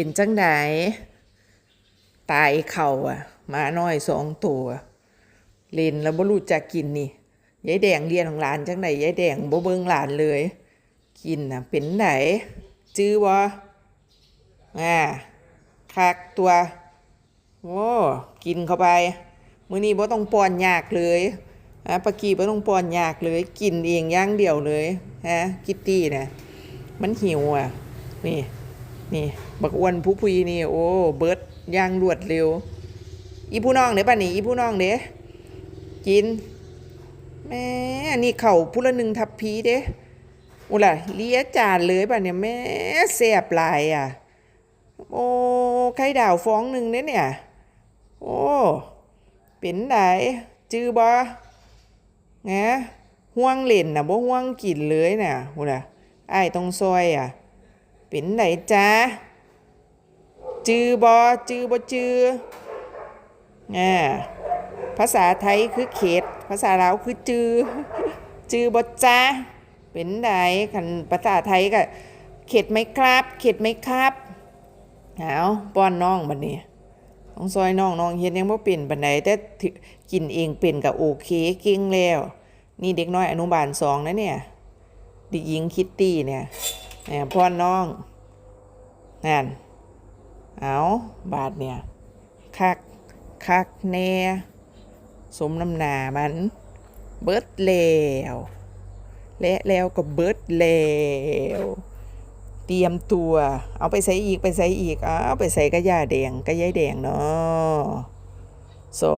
เป็นจังไดตายเข่าอะหมาน้อยสองตัวเล่นแล้วบ่รู้จักกินนี่ยายแดงเรียนของหลานจังไดยายแดงบ่เบิ่งหลานเลย กินน่ะเป็นไดจื้อบ่อ่าคักตัวโอ้กินเข้าไปมื้อนี้บ่ต้องป้อนยากเลยฮะปะกี้บ่ต้องป้อนยากเลย กินเองอย่างเดียวเลยฮะกิตตี้น่ะมันหิวอะนี่ นี่ บักอ้วนผู้พุยนี่โอ้เบิร์ดย่างรวดเร็ว อีผู้น้องเด้ป่ะนี่อีผู้น้องเด้กินแม่นนี้เข่าผู้ละหนึ่งทับพีเด้อุล่ะเลี้ยจานเลยป่ะเนี่ยแม่แซ่บลายอะ โอ้ไข่ดาวฟองหนึ่งเด้เนี่ย โอ้เป็นไดจื้อบ่ไงห่วงเล่นน่ะบ่ห่วงกินเลยน่ะอุล่ะอ้ต้องซอยอะ เป็นไหนจ้าจือบอจือบอจืออ่าภาษาไทยคือเขต ภาษาลาวคือจือ จือบอจ้าเป็นไหนคันภาษาไทยก็เขตไหมครับ เขตไหมครับเอาป้อนน้องบัดนี้ต้องซอยน้องน้องเฮ็ดยังบ่เป็นบันไดแต่ถือกินเองเป็นก็โอเคเก่งแล้ว นี่เด็กน้อยอนุบาลสองนะเนี่ยเด็กหญิงคิตตี้เนี่ย แหมพ่อน้องนั่นเอาบาทเนี่ยคักคักแน่สมน้ำหนามัน เบิดแล้วและแล้วก็เบิดแล้วเตรียมตัว เอาไปใส่อีกไปใส่อีกเอาไปใส่กระยาแดงกระยายแดงเนาะ